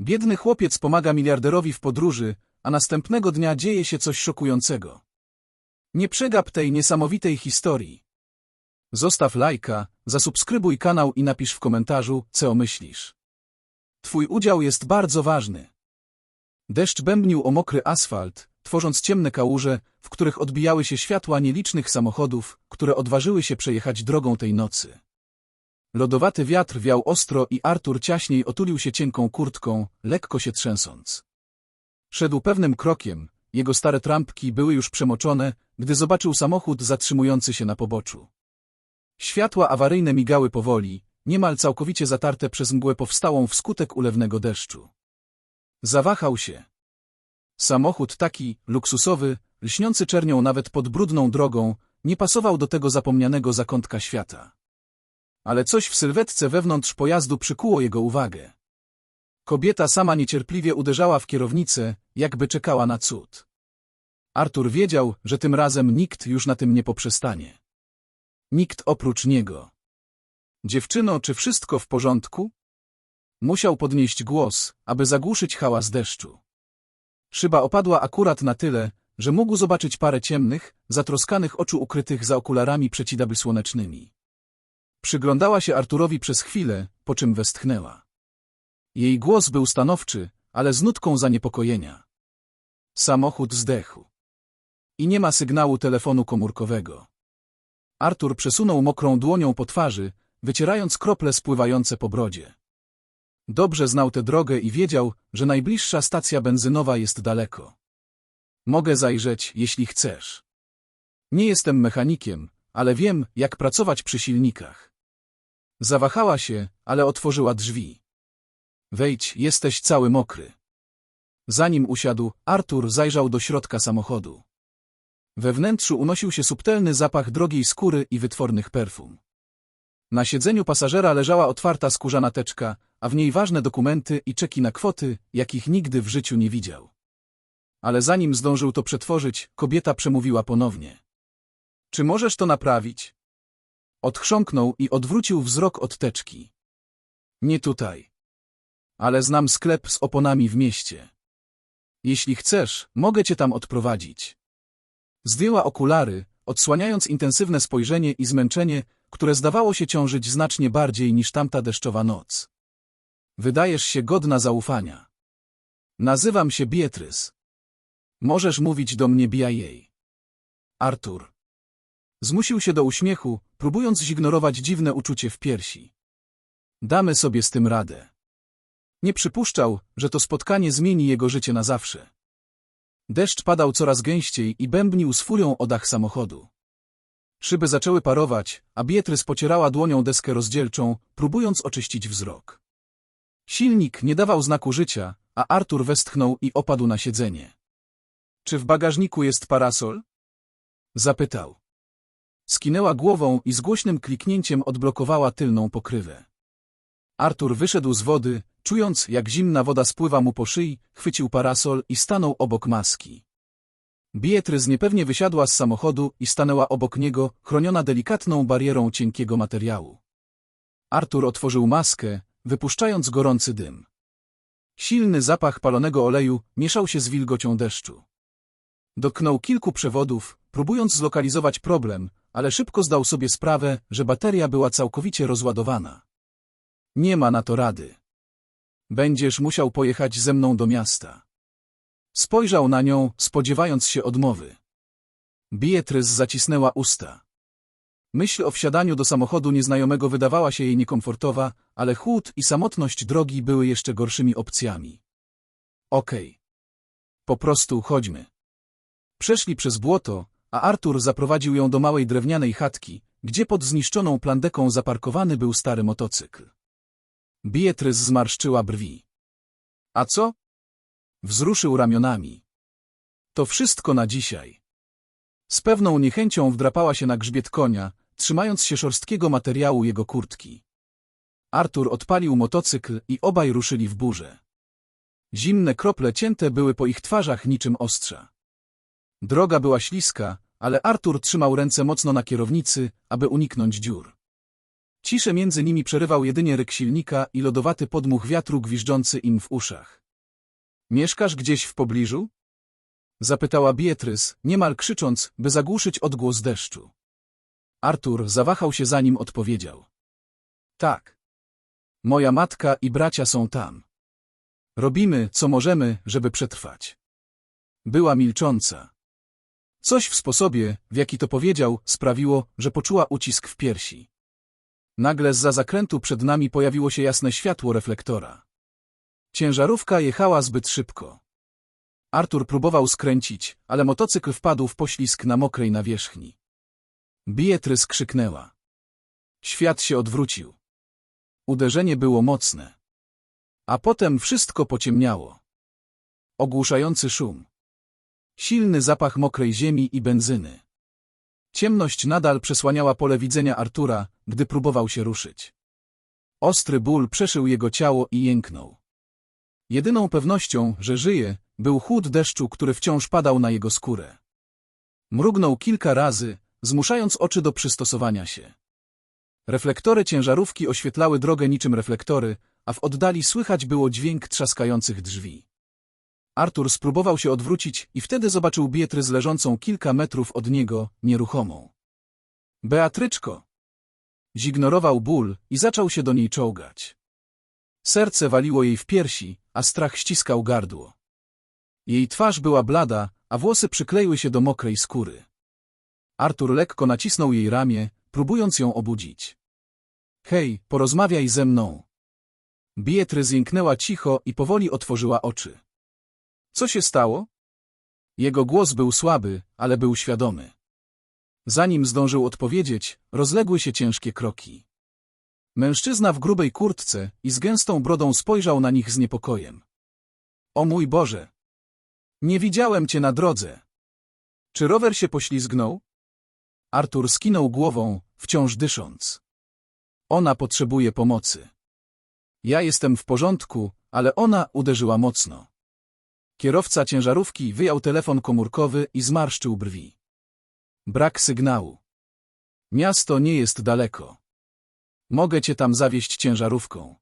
Biedny chłopiec pomaga miliarderowi w podróży, a następnego dnia dzieje się coś szokującego. Nie przegap tej niesamowitej historii. Zostaw lajka, zasubskrybuj kanał i napisz w komentarzu, co myślisz. Twój udział jest bardzo ważny. Deszcz bębnił o mokry asfalt, tworząc ciemne kałuże, w których odbijały się światła nielicznych samochodów, które odważyły się przejechać drogą tej nocy. Lodowaty wiatr wiał ostro i Artur ciaśniej otulił się cienką kurtką, lekko się trzęsąc. Szedł pewnym krokiem, jego stare trampki były już przemoczone, gdy zobaczył samochód zatrzymujący się na poboczu. Światła awaryjne migały powoli, niemal całkowicie zatarte przez mgłę powstałą wskutek ulewnego deszczu. Zawahał się. Samochód taki, luksusowy, lśniący czernią nawet pod brudną drogą, nie pasował do tego zapomnianego zakątka świata. Ale coś w sylwetce wewnątrz pojazdu przykuło jego uwagę. Kobieta sama niecierpliwie uderzała w kierownicę, jakby czekała na cud. Artur wiedział, że tym razem nikt już na tym nie poprzestanie. Nikt oprócz niego. Dziewczyno, czy wszystko w porządku? Musiał podnieść głos, aby zagłuszyć hałas deszczu. Szyba opadła akurat na tyle, że mógł zobaczyć parę ciemnych, zatroskanych oczu ukrytych za okularami przeciwsłonecznymi. Przyglądała się Arturowi przez chwilę, po czym westchnęła. Jej głos był stanowczy, ale z nutką zaniepokojenia. Samochód zdechł. I nie ma sygnału telefonu komórkowego. Artur przesunął mokrą dłonią po twarzy, wycierając krople spływające po brodzie. Dobrze znał tę drogę i wiedział, że najbliższa stacja benzynowa jest daleko. Mogę zajrzeć, jeśli chcesz. Nie jestem mechanikiem, ale wiem, jak pracować przy silnikach. Zawahała się, ale otworzyła drzwi. Wejdź, jesteś cały mokry. Zanim usiadł, Artur zajrzał do środka samochodu. We wnętrzu unosił się subtelny zapach drogiej skóry i wytwornych perfum. Na siedzeniu pasażera leżała otwarta skórzana teczka, a w niej ważne dokumenty i czeki na kwoty, jakich nigdy w życiu nie widział. Ale zanim zdążył to przetworzyć, kobieta przemówiła ponownie. Czy możesz to naprawić? Odchrząknął i odwrócił wzrok od teczki. Nie tutaj. Ale znam sklep z oponami w mieście. Jeśli chcesz, mogę cię tam odprowadzić. Zdjęła okulary, odsłaniając intensywne spojrzenie i zmęczenie, które zdawało się ciążyć znacznie bardziej niż tamta deszczowa noc. Wydajesz się godna zaufania. Nazywam się Beatrice. Możesz mówić do mnie jej. Artur. Zmusił się do uśmiechu, próbując zignorować dziwne uczucie w piersi. Damy sobie z tym radę. Nie przypuszczał, że to spotkanie zmieni jego życie na zawsze. Deszcz padał coraz gęściej i bębnił z furią o dach samochodu. Szyby zaczęły parować, a Beatrice pocierała dłonią deskę rozdzielczą, próbując oczyścić wzrok. Silnik nie dawał znaku życia, a Artur westchnął i opadł na siedzenie. Czy w bagażniku jest parasol? Zapytał. Skinęła głową i z głośnym kliknięciem odblokowała tylną pokrywę. Artur wyszedł z wody, czując jak zimna woda spływa mu po szyi, chwycił parasol i stanął obok maski. Beatrice niepewnie wysiadła z samochodu i stanęła obok niego, chroniona delikatną barierą cienkiego materiału. Artur otworzył maskę, wypuszczając gorący dym. Silny zapach palonego oleju mieszał się z wilgocią deszczu. Dotknął kilku przewodów, próbując zlokalizować problem, ale szybko zdał sobie sprawę, że bateria była całkowicie rozładowana. Nie ma na to rady. Będziesz musiał pojechać ze mną do miasta. Spojrzał na nią, spodziewając się odmowy. Beatrice zacisnęła usta. Myśl o wsiadaniu do samochodu nieznajomego wydawała się jej niekomfortowa, ale chłód i samotność drogi były jeszcze gorszymi opcjami. Okej. Okay. Po prostu chodźmy. Przeszli przez błoto, a Artur zaprowadził ją do małej drewnianej chatki, gdzie pod zniszczoną plandeką zaparkowany był stary motocykl. Beatrice zmarszczyła brwi. A co? Wzruszył ramionami. To wszystko na dzisiaj. Z pewną niechęcią wdrapała się na grzbiet konia, trzymając się szorstkiego materiału jego kurtki. Artur odpalił motocykl i obaj ruszyli w burzę. Zimne krople cięte były po ich twarzach niczym ostrza. Droga była śliska, ale Artur trzymał ręce mocno na kierownicy, aby uniknąć dziur. Ciszę między nimi przerywał jedynie ryk silnika i lodowaty podmuch wiatru gwiżdżący im w uszach. Mieszkasz gdzieś w pobliżu? Zapytała Beatrice, niemal krzycząc, by zagłuszyć odgłos deszczu. Artur zawahał się zanim odpowiedział. Tak. Moja matka i bracia są tam. Robimy, co możemy, żeby przetrwać. Była milcząca. Coś w sposobie, w jaki to powiedział, sprawiło, że poczuła ucisk w piersi. Nagle z za zakrętu przed nami pojawiło się jasne światło reflektora. Ciężarówka jechała zbyt szybko. Artur próbował skręcić, ale motocykl wpadł w poślizg na mokrej nawierzchni. Beatrice krzyknęła. Świat się odwrócił. Uderzenie było mocne. A potem wszystko pociemniało. Ogłuszający szum. Silny zapach mokrej ziemi i benzyny. Ciemność nadal przesłaniała pole widzenia Artura, gdy próbował się ruszyć. Ostry ból przeszył jego ciało i jęknął. Jedyną pewnością, że żyje, był chłód deszczu, który wciąż padał na jego skórę. Mrugnął kilka razy, zmuszając oczy do przystosowania się. Reflektory ciężarówki oświetlały drogę niczym reflektory, a w oddali słychać było dźwięk trzaskających drzwi. Artur spróbował się odwrócić i wtedy zobaczył Beatrice leżącą kilka metrów od niego, nieruchomą. Beatryczko! Zignorował ból i zaczął się do niej czołgać. Serce waliło jej w piersi, a strach ściskał gardło. Jej twarz była blada, a włosy przykleiły się do mokrej skóry. Artur lekko nacisnął jej ramię, próbując ją obudzić. Hej, porozmawiaj ze mną. Beatrice zjęknęła cicho i powoli otworzyła oczy. Co się stało? Jego głos był słaby, ale był świadomy. Zanim zdążył odpowiedzieć, rozległy się ciężkie kroki. Mężczyzna w grubej kurtce i z gęstą brodą spojrzał na nich z niepokojem. O mój Boże! Nie widziałem cię na drodze. Czy rower się poślizgnął? Artur skinął głową, wciąż dysząc. Ona potrzebuje pomocy. Ja jestem w porządku, ale ona uderzyła mocno. Kierowca ciężarówki wyjął telefon komórkowy i zmarszczył brwi. Brak sygnału. Miasto nie jest daleko. Mogę cię tam zawieźć ciężarówką.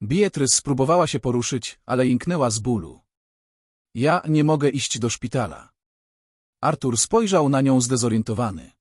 Beatrice spróbowała się poruszyć, ale jęknęła z bólu. Ja nie mogę iść do szpitala. Artur spojrzał na nią zdezorientowany.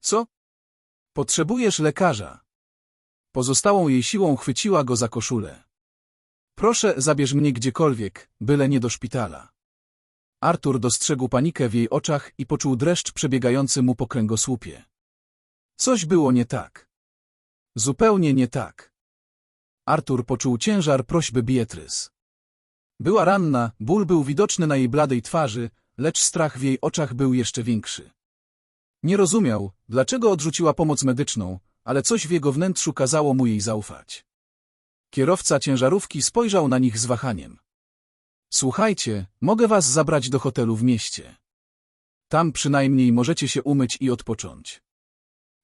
Co? Potrzebujesz lekarza. Pozostałą jej siłą chwyciła go za koszulę. Proszę, zabierz mnie gdziekolwiek, byle nie do szpitala. Artur dostrzegł panikę w jej oczach i poczuł dreszcz przebiegający mu po kręgosłupie. Coś było nie tak. Zupełnie nie tak. Artur poczuł ciężar prośby Beatrice. Była ranna, ból był widoczny na jej bladej twarzy, lecz strach w jej oczach był jeszcze większy. Nie rozumiał, dlaczego odrzuciła pomoc medyczną, ale coś w jego wnętrzu kazało mu jej zaufać. Kierowca ciężarówki spojrzał na nich z wahaniem. Słuchajcie, mogę was zabrać do hotelu w mieście. Tam przynajmniej możecie się umyć i odpocząć.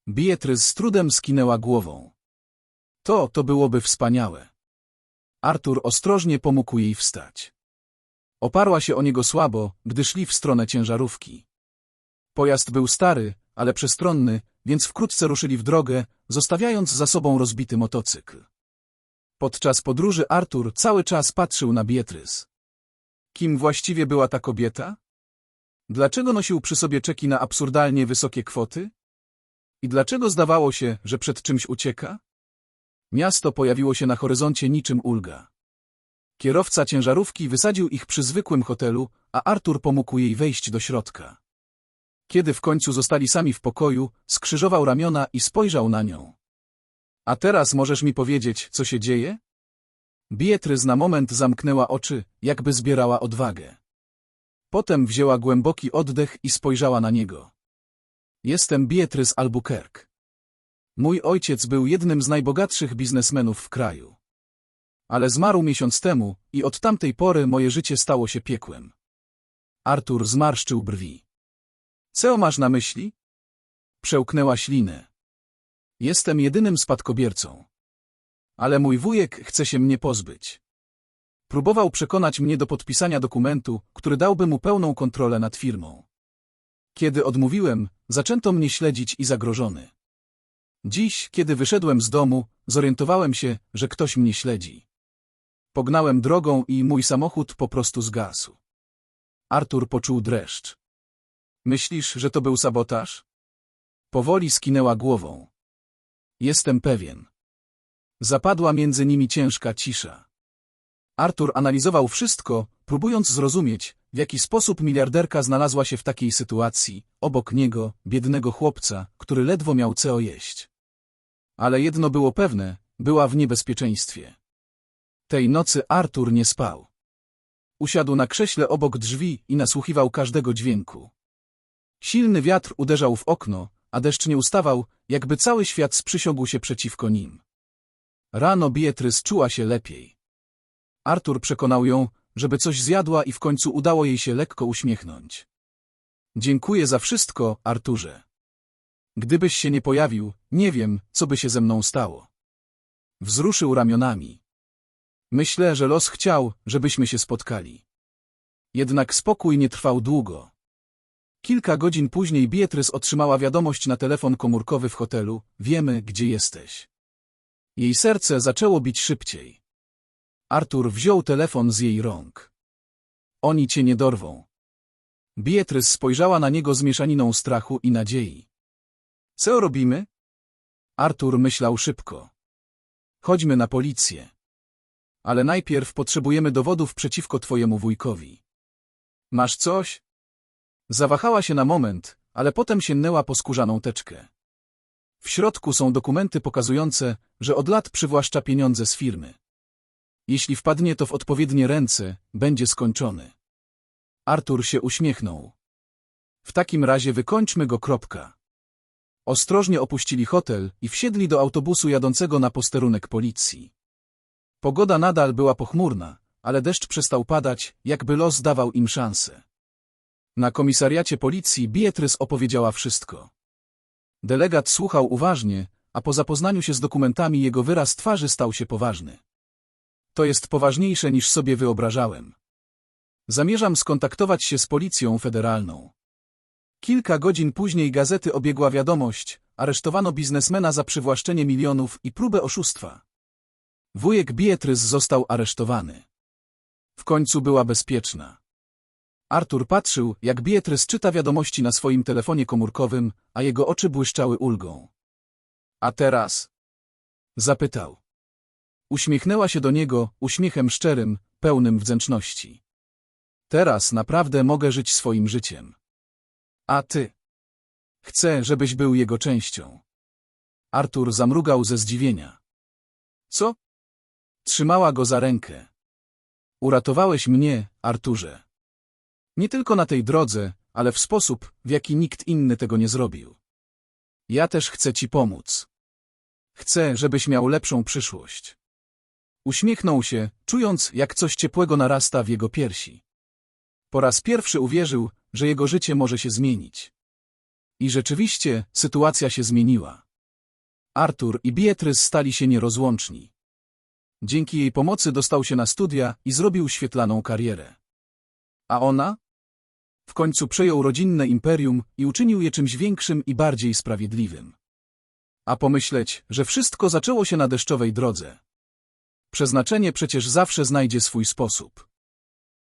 Beatrice z trudem skinęła głową. To, to byłoby wspaniałe. Artur ostrożnie pomógł jej wstać. Oparła się o niego słabo, gdy szli w stronę ciężarówki. Pojazd był stary, ale przestronny, więc wkrótce ruszyli w drogę, zostawiając za sobą rozbity motocykl. Podczas podróży Artur cały czas patrzył na Beatrice. Kim właściwie była ta kobieta? Dlaczego nosił przy sobie czeki na absurdalnie wysokie kwoty? I dlaczego zdawało się, że przed czymś ucieka? Miasto pojawiło się na horyzoncie niczym ulga. Kierowca ciężarówki wysadził ich przy zwykłym hotelu, a Artur pomógł jej wejść do środka. Kiedy w końcu zostali sami w pokoju, skrzyżował ramiona i spojrzał na nią. A teraz możesz mi powiedzieć, co się dzieje? Beatrice na moment zamknęła oczy, jakby zbierała odwagę. Potem wzięła głęboki oddech i spojrzała na niego. Jestem Beatrice Albuquerque. Mój ojciec był jednym z najbogatszych biznesmenów w kraju. Ale zmarł miesiąc temu i od tamtej pory moje życie stało się piekłem. Artur zmarszczył brwi. Co masz na myśli? Przełknęła ślinę. Jestem jedynym spadkobiercą. Ale mój wujek chce się mnie pozbyć. Próbował przekonać mnie do podpisania dokumentu, który dałby mu pełną kontrolę nad firmą. Kiedy odmówiłem, zaczęto mnie śledzić i zagrożony. Dziś, kiedy wyszedłem z domu, zorientowałem się, że ktoś mnie śledzi. Pognałem drogą i mój samochód po prostu zgasł. Artur poczuł dreszcz. Myślisz, że to był sabotaż? Powoli skinęła głową. Jestem pewien. Zapadła między nimi ciężka cisza. Artur analizował wszystko, próbując zrozumieć, w jaki sposób miliarderka znalazła się w takiej sytuacji, obok niego, biednego chłopca, który ledwo miał co jeść. Ale jedno było pewne, była w niebezpieczeństwie. Tej nocy Artur nie spał. Usiadł na krześle obok drzwi i nasłuchiwał każdego dźwięku. Silny wiatr uderzał w okno, a deszcz nie ustawał, jakby cały świat sprzysiągł się przeciwko nim. Rano Beatrice czuła się lepiej. Artur przekonał ją, żeby coś zjadła i w końcu udało jej się lekko uśmiechnąć. Dziękuję za wszystko, Arturze. Gdybyś się nie pojawił, nie wiem, co by się ze mną stało. Wzruszył ramionami. Myślę, że los chciał, żebyśmy się spotkali. Jednak spokój nie trwał długo. Kilka godzin później Beatrice otrzymała wiadomość na telefon komórkowy w hotelu, wiemy, gdzie jesteś. Jej serce zaczęło bić szybciej. Artur wziął telefon z jej rąk. Oni cię nie dorwą. Beatrice spojrzała na niego z mieszaniną strachu i nadziei. Co robimy? Artur myślał szybko. Chodźmy na policję. Ale najpierw potrzebujemy dowodów przeciwko twojemu wujkowi. Masz coś? Zawahała się na moment, ale potem sięgnęła po skórzaną teczkę. W środku są dokumenty pokazujące, że od lat przywłaszcza pieniądze z firmy. Jeśli wpadnie to w odpowiednie ręce, będzie skończony. Artur się uśmiechnął. W takim razie wykończmy go kropka. Ostrożnie opuścili hotel i wsiedli do autobusu jadącego na posterunek policji. Pogoda nadal była pochmurna, ale deszcz przestał padać, jakby los dawał im szansę. Na komisariacie policji Beatrice opowiedziała wszystko. Delegat słuchał uważnie, a po zapoznaniu się z dokumentami jego wyraz twarzy stał się poważny. To jest poważniejsze niż sobie wyobrażałem. Zamierzam skontaktować się z policją federalną. Kilka godzin później gazety obiegła wiadomość, aresztowano biznesmena za przywłaszczenie milionów i próbę oszustwa. Wujek Beatrice został aresztowany. W końcu była bezpieczna. Artur patrzył, jak Beatrice czyta wiadomości na swoim telefonie komórkowym, a jego oczy błyszczały ulgą. A teraz? Zapytał. Uśmiechnęła się do niego, uśmiechem szczerym, pełnym wdzięczności. Teraz naprawdę mogę żyć swoim życiem. A ty? Chcę, żebyś był jego częścią. Artur zamrugał ze zdziwienia. Co? Trzymała go za rękę. Uratowałeś mnie, Arturze. Nie tylko na tej drodze, ale w sposób, w jaki nikt inny tego nie zrobił. Ja też chcę ci pomóc. Chcę, żebyś miał lepszą przyszłość. Uśmiechnął się, czując, jak coś ciepłego narasta w jego piersi. Po raz pierwszy uwierzył, że jego życie może się zmienić. I rzeczywiście, sytuacja się zmieniła. Artur i Beatrice stali się nierozłączni. Dzięki jej pomocy dostał się na studia i zrobił świetlaną karierę. A ona? W końcu przejął rodzinne imperium i uczynił je czymś większym i bardziej sprawiedliwym. A pomyśleć, że wszystko zaczęło się na deszczowej drodze. Przeznaczenie przecież zawsze znajdzie swój sposób.